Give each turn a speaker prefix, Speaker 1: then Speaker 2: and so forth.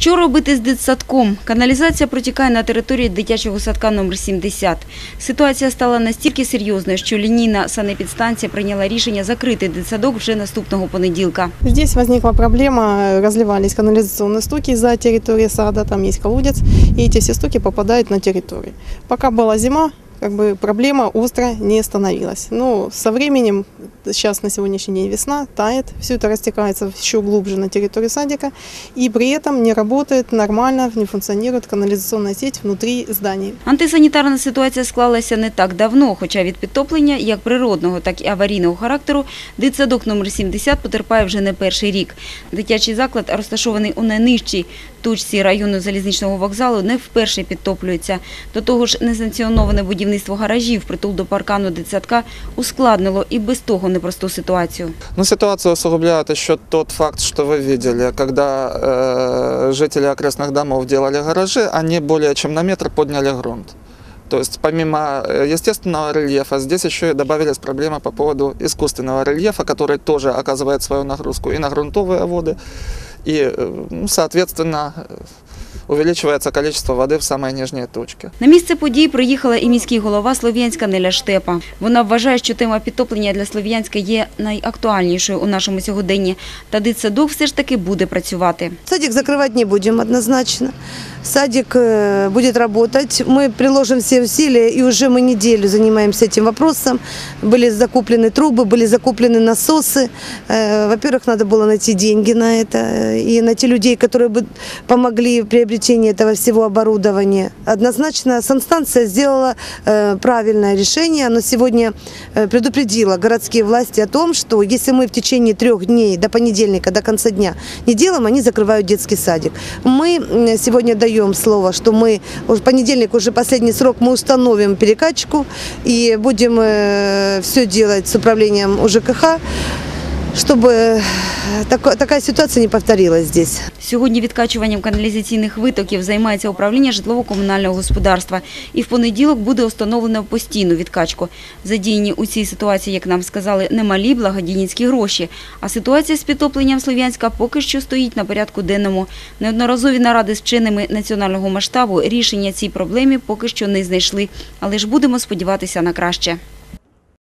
Speaker 1: Що робити з дитсадком? Каналізація протікає на території дитячого садка номер 70. Ситуація стала настільки серйозною, що лінійна санепідстанція прийняла рішення закрити дитсадок вже наступного понеділка.
Speaker 2: Здесь возникла проблема, разливались канализационные стоки за территорией сада, там есть колодец, и эти все стоки попадают на территорию. Пока была зима, как бы проблема остро не становилась. Но со временем, сейчас на сегодняшний день весна, тает, все это растекается еще глубже на территории садика, и при этом не работает нормально, не функционирует канализационная сеть внутри зданий.
Speaker 1: Антисанітарна ситуація склалася не так давно, хоча від підтоплення як природного, так і аварійного характеру дитсадок номер 70 потерпає вже не перший рік. Дитячий заклад, розташований у найнижчій точці району залізничного вокзалу, не вперше підтоплюється. До того ж, несанкціоноване будівництво гаражів притул до паркану дитсадка ускладнило і без того непросту ситуацію.
Speaker 3: Ну, ситуацию усугубляет еще тот факт, что вы видели, когда э, жители окрестных домов делали гаражи, они более чем на метр подняли грунт. То есть помимо э, естественного рельефа, здесь еще и добавились проблемы по поводу искусственного рельефа, который тоже оказывает свою нагрузку и на грунтовые воды, и, э, ну, соответственно, э, увеличивается количество воды в самой нижней точке.
Speaker 1: На місце подій приїхала і міський голова Слов'янська Неля Штепа. Вона вважає, що тема підтоплення для Слов'янська є найактуальнішою у нашому сьогоденні. Та дитсадок все ж таки буде працювати.
Speaker 4: Садик закрывать не будем однозначно. Садик э, будет работать. Мы приложим все усилия, и уже мы неделю занимаемся этим вопросом. Были закуплены трубы, были закуплены насосы. Э, Во-первых, надо было найти деньги на это э, и найти людей, которые бы помогли в приобретении этого всего оборудования. Однозначно, санстанция сделала э, правильное решение. Она сегодня э, предупредила городские власти о том, что если мы в течение трех дней до понедельника, до конца дня не делаем, они закрывают детский садик. Мы сегодня даем слово, что мы в понедельник уже последний срок мы установим перекачку и будем все делать с управлением УЖКХ, чтобы тако- такая ситуация не повторилась здесь.
Speaker 1: Сьогодні відкачуванням каналізаційних витоків займається управління житлово-комунального господарства. І в понеділок буде установлено постійну відкачку. Задіяні у цій ситуації, як нам сказали, немалі благодійницькі гроші. А ситуація з підтопленням Слов'янська поки що стоїть на порядку денному. Неодноразові наради з вченими національного масштабу рішення цій проблемі поки що не знайшли. Але ж будемо сподіватися на краще.